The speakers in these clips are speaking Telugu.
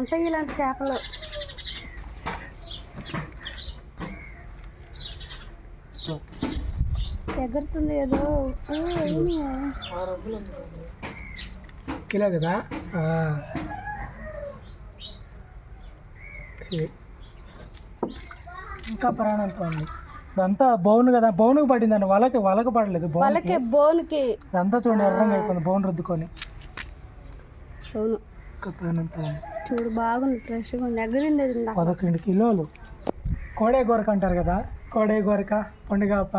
ఉంటాయి ఇలాంటి చేపలు. ఎగురుతుంది ఏదో. కిలో కదా. ఇంకా ప్రాణంతో ఉంది. ఇదంతా బౌన్ కదా? బౌన్కి పడిందండి వలకి వలకి పడలేదు బౌన్ వాళ్ళకి బోన్కి ఇదంతా చూడండి ఎర్రంగా అయిపోయింది బౌన్ రుద్దుకొని. అవును. చూడు బాగుంది ఫ్రెష్గా ఉంది. పదకొండు కిలోలు. కోడే గోరక అంటారు కదా కోడే గోరక పండుగప్ప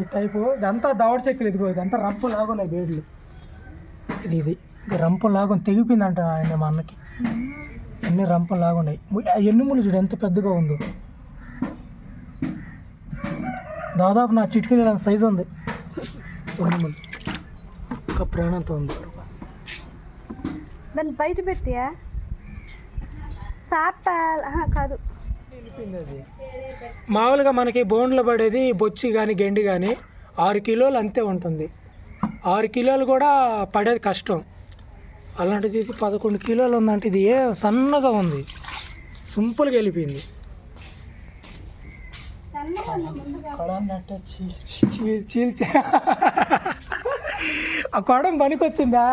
ఈ టైపు ఇదంతా దవడ చెక్కులు ఇదిగో ఇదంతా రంపు లాగున్నాయి బేడ్లు ఇది ఇది ఇది రంపు లాగుని తెగిపోయిందంట ఆయన మా అన్నకి. అన్ని రంపలు లాగున్నాయి ఎన్నుములు చూడు ఎంత పెద్దగా ఉందో. దాదాపు నా చిటికీ సైజు ఉంది. ఎన్నుములు ఒక ప్రాణంతో ఉంది. దాన్ని బయట పెట్టియా? సాపాల్ కాదు. మామూలుగా మనకి బోన్లో పడేది బొచ్చి కానీ గెండి కానీ ఆరు కిలోలు అంతే ఉంటుంది. ఆరు కిలోలు కూడా పడేది కష్టం. అలాంటిది ఇది పదకొండు కిలోలు ఉందంటే ఇది ఏ సన్నగా ఉంది. సింపుల్గా వెళ్ళిపోయింది. చీల్చే ఆ కొడం పనికొచ్చిందా?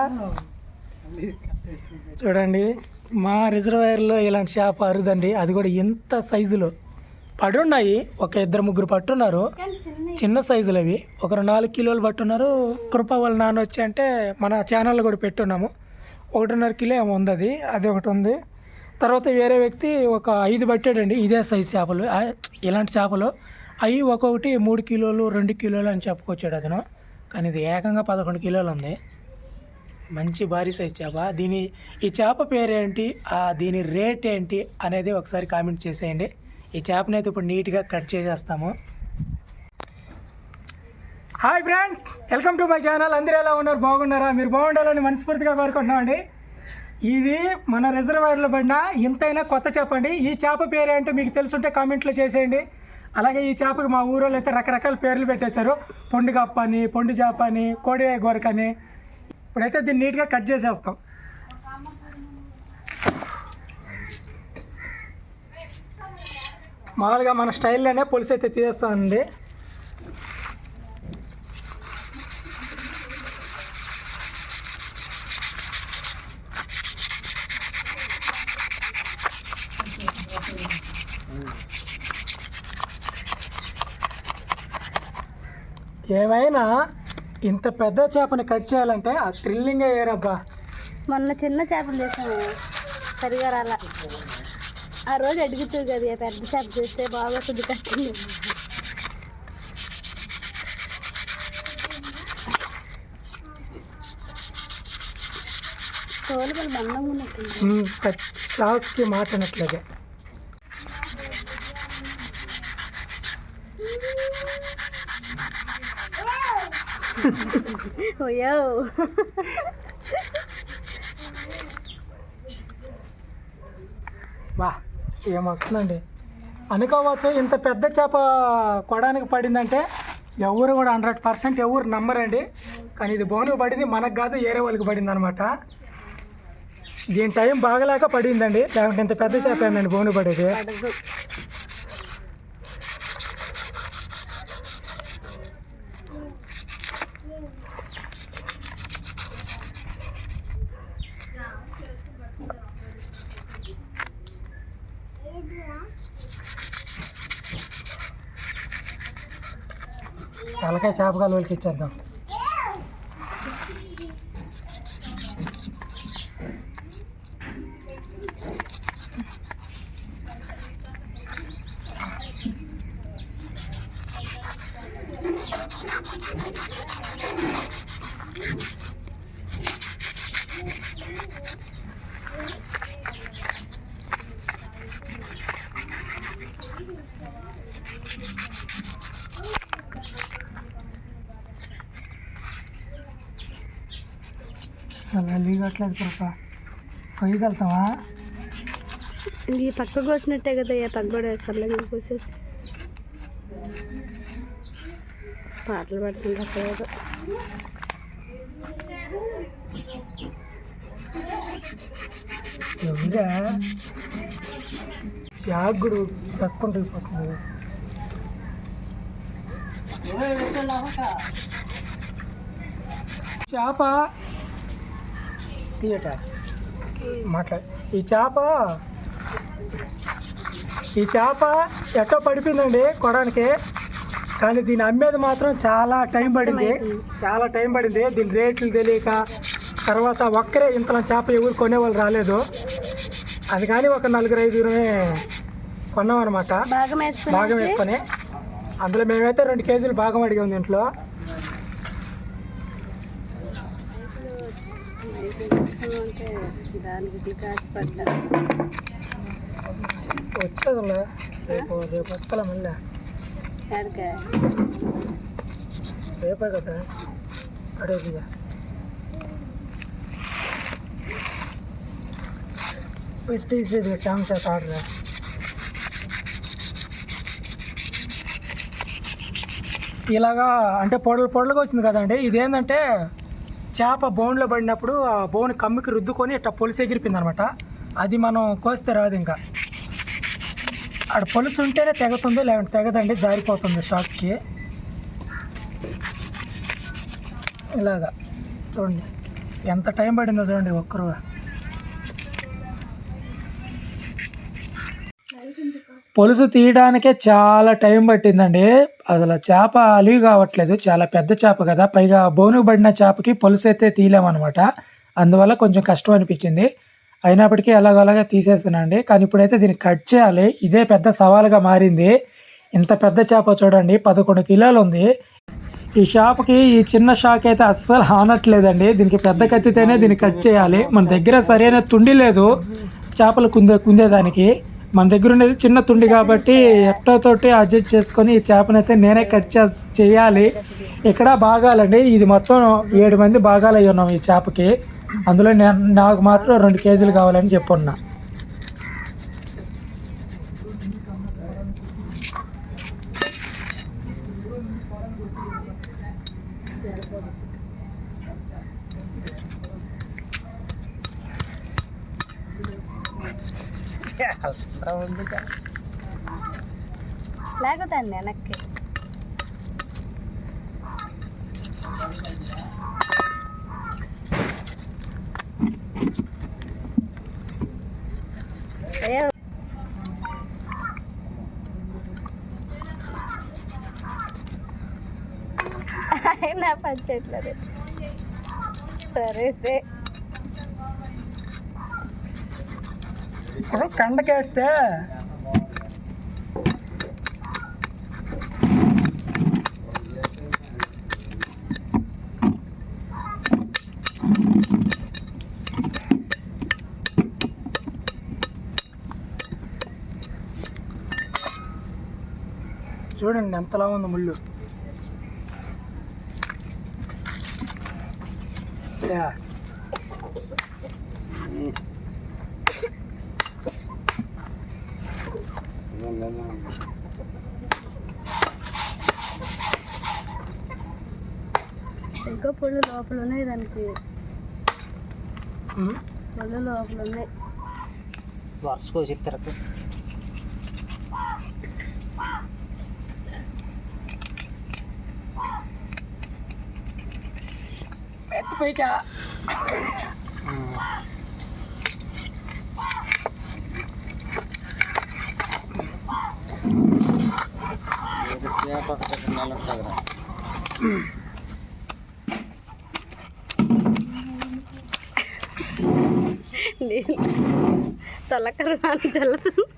చూడండి మా రిజర్వాయర్లో ఇలాంటి చేప అరుదండి. అది కూడా ఎంత సైజులో. పడున్నాయి. ఒక ఇద్దరు ముగ్గురు పట్టున్నారు. చిన్న సైజులు అవి. ఒకరు నాలుగు కిలోలు పట్టున్నారు. కృప వాళ్ళ నాన్న వచ్చి అంటే మన ఛానల్లో కూడా పెట్టున్నాము. ఒకటిన్నర కిలో ఏమో ఉంది అది. అది ఒకటి ఉంది. తర్వాత వేరే వ్యక్తి ఒక ఐదు పట్టాడండి. ఇదే సైజు చేపలు ఇలాంటి చేపలు అవి ఒక్కొక్కటి మూడు కిలోలు రెండు కిలోలు అని చెప్పుకొచ్చాడు అతను. కానీ ఇది ఏకంగా పదకొండు కిలోలు ఉంది. మంచి భారీ సైజ్ చేప దీని ఈ చేప పేరేంటి? దీని రేట్ ఏంటి? అనేది ఒకసారి కామెంట్ చేసేయండి. ఈ చేపని అయితే ఇప్పుడు నీట్గా కట్ చేసేస్తాము. Hi friends welcome to my channel అందరూ ఎలా ఉన్నారు? బాగున్నారా? మీరు బాగుండాలని మనస్ఫూర్తిగా కోరుకుంటున్నామండి ఇది మన రిజర్వాయర్లో పడిన ఇంతైనా కొత్త చేప అండి. ఈ చేప పేరేంటో మీకు తెలుసుంటే కామెంట్లో చేసేయండి. అలాగే ఈ చేపకి మా ఊరోళ్ళు అయితే రకరకాల పేర్లు పెట్టేశారు. పొండుగప్ప అని పొండు చేప అని కోడి గోరక అని ఇప్పుడైతే దీన్ని నీట్గా కట్ చేసేస్తాం. మామూలుగా మన స్టైల్లోనే పులుసు అయితే తీసేస్తామండి ఏమైనా ఇంత పెద్ద చేపని కట్ చేయాలంటే ఆ థ్రిల్లింగ్ అయ్యారబ్బా మొన్న చిన్న చేపలు చేసాము సరిగా రాలా. ఆ రోజు అడుగుతుంది కదా పెద్ద చేప చేస్తే బాగా శుద్ధి కట్టింది తోలు బంధంగా ఉన్నట్టుంది. స్టాక్కి మాట్లాడట్లేదు ఓయో వా ఏమొస్తుందండి? అనుకోవచ్చు ఇంత పెద్ద చేప కొడానికి పడిందంటే ఎవరు కూడా హండ్రెడ్ పర్సెంట్ ఎవరు నమ్మరండి. కానీ ఇది బోను పడింది మనకు కాదు ఏరే వాళ్ళకి పడింది అనమాట దీని టైం బాగలేక పడిందండి. లేకుంటే ఇంత పెద్ద చేప ఏందండి బోను పడేది. పడదు తలకాయ చేప కాలువలకి ఇచ్చేద్దాం అసలు లీగట్లేదు కృప. కొయ్యగలుగుతావా? ఈ పక్క కోసినట్టే కదా ఏ పక్క కూడా వేస్తారు కోసేసి. పాటలు పడుతుంది అక్కడ ఏదో. ఎవరా శాగుడు తక్కువ పోతుంది. చేప. తీయట. మాట్లాడు ఈ చేప ఈ చేప ఎట్టో పడిపోయిందండి కొడానికి. కానీ దీన్ని అమ్మేది మాత్రం చాలా టైం పడింది. చాలా టైం పడింది. దీని రేట్లు తెలియక తర్వాత ఒక్కరే ఇంతలో చేప ఎవరు కొనేవాళ్ళు రాలేదు. అది కానీ ఒక నలుగురు ఐదుగురమే కొన్నాం అనమాట భాగం వేసుకొని అందులో మేమైతే రెండు కేజీలు భాగం అడిగాం దీంట్లో. దానికి కాసి పడ్డా వచ్చేదిలే రేపు రేపు వస్తా మళ్ళీ. రేపే కదా. అడేదిగా పెట్టేసేది శ్యామ్ చేత ఆర్డర్. ఇలాగా అంటే పొడలు పొడలుగా వచ్చింది కదండి. ఇదేంటంటే చేప బోన్లో పడినప్పుడు ఆ బోన్ కమ్మికి రుద్దుకొని ఇట్లా పొలుసు ఎగిరిపోయింది అనమాట అది మనం కోస్తే రాదు ఇంకా. అక్కడ పొలుసు ఉంటేనే తెగుతుంది లేదంటే తెగదండి జారిపోతుంది షాక్కి. ఇలాగా. చూడండి ఎంత టైం పడిందో చూడండి ఒక్కరు పొలుసు తీయడానికే చాలా టైం పట్టిందండి. అసలు చేప అలివి కావట్లేదు. చాలా పెద్ద చేప కదా. పైగా బోను పడిన చేపకి పొలుసు అయితే తీయలేమన్నమాట. అందువల్ల కొంచెం కష్టం అనిపించింది. అయినప్పటికీ ఎలాగోలాగా తీసేస్తున్నాండి కానీ ఇప్పుడైతే దీన్ని కట్ చేయాలి. ఇదే పెద్ద సవాలుగా మారింది. ఇంత పెద్ద చేప చూడండి. పదకొండు కిలోలు ఉంది. ఈ షాప్కి ఈ చిన్న షాక్ అయితే అస్సలు ఆనట్లేదండి. దీనికి పెద్ద కత్తితేనే దీన్ని కట్ చేయాలి. మన దగ్గర సరైన తుండి లేదు. చేపలు కుందే కుందేదానికి. మన దగ్గర ఉండేది చిన్న తుండి కాబట్టి ఎట్టతోటి అడ్జస్ట్ చేసుకొని ఈ చేపనైతే నేనే కట్ చే చేయాలి. ఇక్కడ భాగాలండి ఇది మొత్తం ఏడు మంది భాగాలు అయి ఉన్నాం ఈ చేపకి. అందులో నేను నాకు మాత్రం రెండు కేజీలు కావాలని చెప్పున్నా. నెనక్కి అండి వెనక్కి సరే సరే. ఇప్పుడు కండకేస్తే. చూడండి ఎంతలా ఉంది ముళ్ళు యా. ఇంకా పళ్ళు లోపల ఉన్నాయి దానికి. పళ్ళు లోపల ఉన్నాయి వరుసకో చెప్తారు ఎత్తు పైకా తొలకరు చల్లుతుంది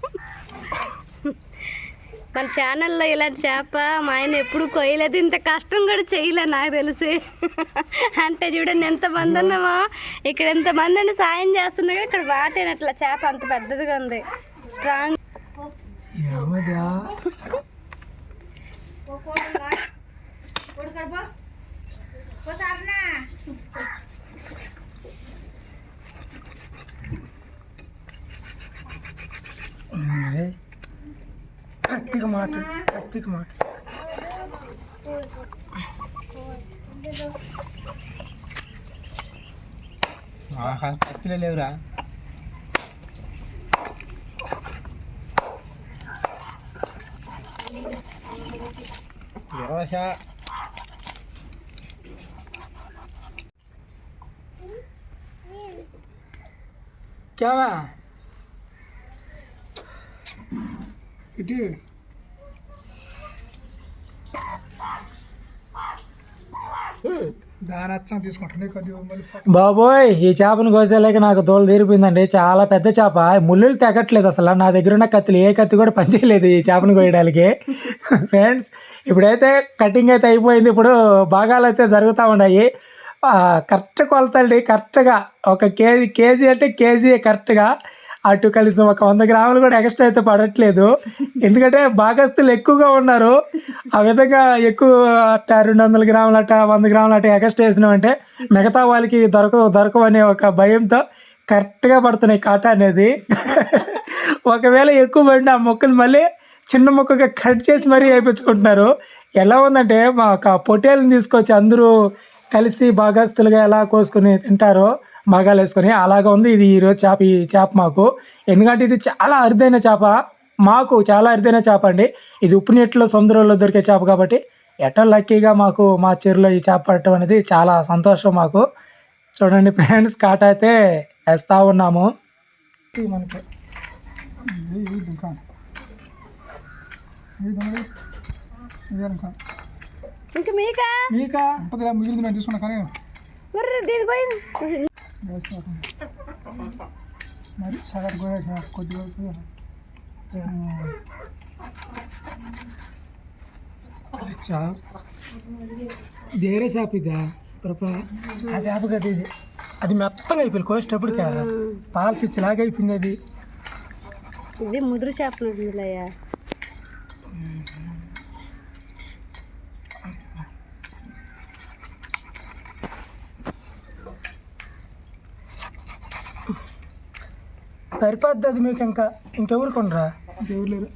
మన ఛానల్లో ఇలాంటి చేప మా ఆయన ఎప్పుడు కొయ్యలేదు. ఇంత కష్టం కూడా చేయలే నాకు తెలిసి. అంటే చూడండి ఎంతమంది ఉన్నామో. ఇక్కడ ఎంతమంది అని సాయం చేస్తున్నా కూడా ఇక్కడ బాటేనట్ల చేప అంత పెద్దదిగా ఉంది. స్ట్రాంగ్ ఏమదా? Martin. Taktik Martin. ఆహా కత్తిలో లేవురా ఎరవశ క్యావా ఇటు తీసుకుంటాను కొద్దిగా బాబోయ్ ఈ చేపను కోసేలేక నాకు తోలు తీరిపోయిందండి. చాలా పెద్ద చేప. ముళ్ళులు తెగట్లేదు అసలు. నా దగ్గర ఉన్న కత్తులు ఏ కత్తి కూడా పనిచేయలేదు ఈ చేపను కోయడానికి. ఫ్రెండ్స్ ఇప్పుడైతే కటింగ్ అయితే అయిపోయింది. ఇప్పుడు భాగాలు అయితే జరుగుతూ ఉన్నాయి. కరెక్ట్ కొలతండి కరెక్ట్గా ఒక కేజీ కేజీ అంటే కేజీ కరెక్ట్గా అటు కలిసి ఒక వంద గ్రాములు కూడా ఎక్స్ట్రా అయితే పడట్లేదు. ఎందుకంటే భాగస్తులు ఎక్కువగా ఉన్నారు. ఆ విధంగా ఎక్కువ అట్ట రెండు వందల గ్రాములు అట్ట వంద గ్రాములు అట్ట ఎక్స్ట్రా వేసినామంటే మిగతా వాళ్ళకి దొరకవు దొరకవనే ఒక భయంతో కరెక్ట్గా పడుతున్నాయి కాట అనేది. ఒకవేళ ఎక్కువ పడిన ఆ మొక్కలు మళ్ళీ చిన్న మొక్కగా కట్ చేసి మరీ వేయించుకుంటున్నారు. ఎలా ఉందంటే మా ఒక పొటేల్ని తీసుకొచ్చి అందరూ కలిసి భాగస్తులుగా ఎలా కోసుకొని తింటారో భాగాలు వేసుకొని అలాగా ఉంది. ఇది ఈరోజు చేప ఈ చేప మాకు. ఎందుకంటే ఇది చాలా అరుదైన చేప. మాకు చాలా అరుదైన చేప అండి. ఇది ఉప్పు నీటిలో సముద్రంలో దొరికే చేప కాబట్టి ఎటో లక్కీగా మాకు మా చెరువులో ఈ చేప పట్టడం అనేది చాలా సంతోషం మాకు. చూడండి ఫ్రెండ్స్ కాట అయితే వేస్తూ ఉన్నాము. మనకి. ఇది ఇంకా మీక? మీకా? ఉంటుంది మిగిలింది నేను తీసుకున్నా కానీ. మరి దీనిపై వేస్తా మరి సగటు కూడా కొద్దిగా చేప వేరే చేప ఇదా? కృప ఆ చేప కదా ఇది. అది మెత్తగా అయిపోయింది కోసేటప్పుడు కాదు పాల స్విచ్ లాగా అయిపోయింది అది. ఇది ముదురు చేపలుంటుందిలయ్యా సరిపోద్ది అది మీకు ఇంకా. ఇంకెవరు కొనరా? ఇంకెవరు లేరు.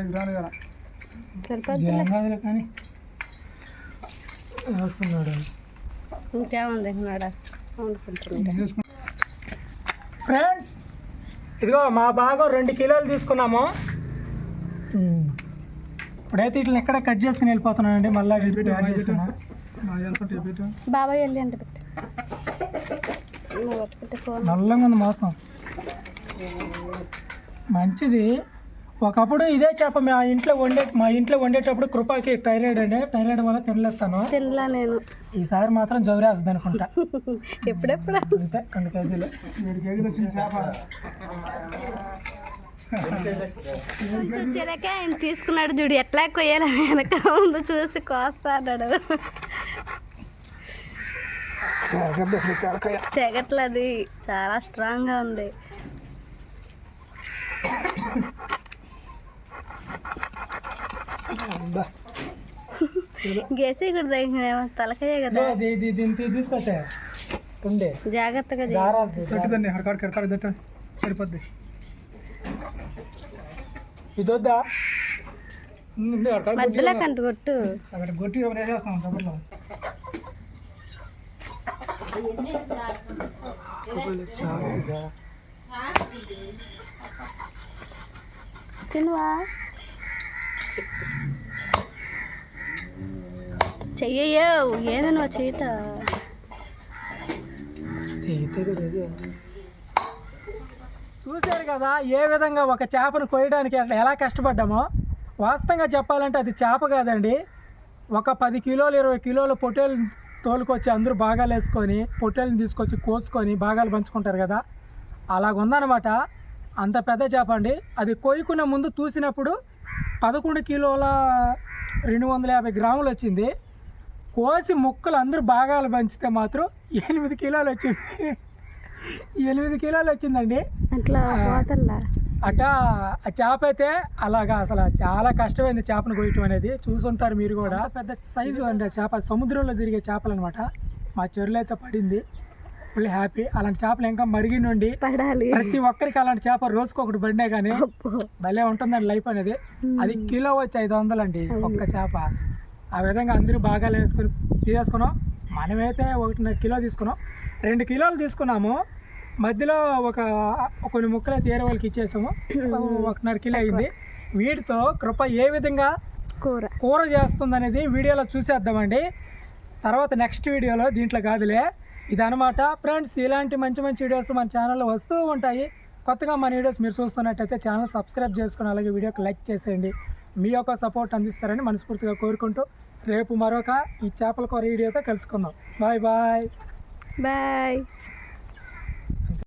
ఐదు కదా సరిపోద్ది కానీ. ఎవరుకున్నాడు? ఇంకేముంది ఫ్రెండ్స్ ఇదిగో మా భాగం రెండు కిలోలు తీసుకున్నాము. ఇప్పుడైతే ఇట్లా ఎక్కడ కట్ చేసుకుని వెళ్ళిపోతున్నానండి మళ్ళీ యాడ్ చేస్తున్నా. బాబాయ్ వెళ్ళి అంటే పెట్టు. నల్లంగా ఉంది మాసం. మంచిది. ఒకప్పుడు ఇదే చేప మా ఇంట్లో వండే మా ఇంట్లో వండేటప్పుడు కృపాకి టైరాయిడ్ అండి టైరాయిడ్ వల్ల తినలేస్తాను. తినలా నేను. ఈసారి మాత్రం జౌరేస్తుంది అనుకుంటా. ఎప్పుడెప్పుడు? అంతే రెండు కేజీలు. ఏడు కేజీలు వచ్చింది చేప. తీసుకున్నాడు చూడు ఎట్లా కొయ్యాలి వెనక ముందు చూసి కోస్తా అన్నాడు పెద్ద తలకాయ తెగట్లేదు. చాలా స్ట్రాంగ్గా ఉంది. గేసి తగినేమో తలకాయే కదా. తీసుకొచ్చే. జాగ్రత్తగా తట్టుదండి దట్ట సరిపోద్ది. ఇదొద్దా? హరకాడు మధ్యలో కంటు కొట్టు. వేసేస్తాం కబుర్లో తినువా? ఏది నువ్వు చేత? చూశారు కదా ఏ విధంగా ఒక చేపను కోయడానికి అట్లా ఎలా కష్టపడ్డామో? వాస్తవంగా చెప్పాలంటే అది చేప కాదండి. ఒక పది కిలోలు ఇరవై కిలోల పొట్టేలు తోలుకొచ్చి అందరూ భాగాలు వేసుకొని పొట్టేళ్ళని తీసుకొచ్చి కోసుకొని భాగాలు పంచుకుంటారు కదా. అలాగుందనమాట అంత పెద్ద చేప అండి. అది కొయ్యుకునే ముందు చూసినప్పుడు పదకొండు కిలోల రెండు వందల యాభై గ్రాములు వచ్చింది. కోసి ముక్కలు అందరూ భాగాలు పంచితే మాత్రం ఎనిమిది కిలోలు వచ్చింది. ఎనిమిది కిలోలు వచ్చిందండి. అట్లా పోతల్లా? అట ఆ చేప అయితే అలాగా అసలు చాలా కష్టమైంది చేపను కొయ్యటం అనేది. చూసుంటారు మీరు కూడా. పెద్ద సైజు అంటే చేప సముద్రంలో తిరిగే చేపలు అనమాట మా చెరువులో అయితే పడింది. Full happy. అలాంటి చేపలు ఇంకా మరిగి నుండి పడాలి. ప్రతి ఒక్కరికి అలాంటి చేప రోజుకి ఒకటి పడినా కానీ. భలే ఉంటుందండి లైఫ్ అనేది. అది కిలో వచ్చి ఐదు వందలు అండి ఒక్క చేప. ఆ విధంగా అందరూ భాగాలు వేసుకొని తీసేసుకున్నాం. మనమైతే ఒకటిన్నర కిలో తీసుకున్నాం. రెండు కిలోలు తీసుకున్నాము. మధ్యలో ఒక కొన్ని ముక్కలు అయితే వేరే వాళ్ళకి ఇచ్చేసాము. ఒకన్నర కిలో అయింది. వీటితో కృప ఏ విధంగా కూర. కూర చేస్తుంది అనేది వీడియోలో చూసేద్దామండి. తర్వాత నెక్స్ట్ వీడియోలో దీంట్లో కాదులే. ఇదనమాట ఫ్రెండ్స్ ఇలాంటి మంచి మంచి వీడియోస్ మన ఛానల్లో వస్తూ ఉంటాయి. కొత్తగా మన వీడియోస్ మీరు చూస్తున్నట్టయితే ఛానల్ సబ్స్క్రైబ్ చేసుకుని అలాగే వీడియోకి లైక్ చేసేయండి. మీ యొక్క సపోర్ట్ అందిస్తారని మనస్ఫూర్తిగా కోరుకుంటూ రేపు మరొక ఈ చేపల కూర వీడియోతో కలుసుకుందాం. Bye bye. Bye.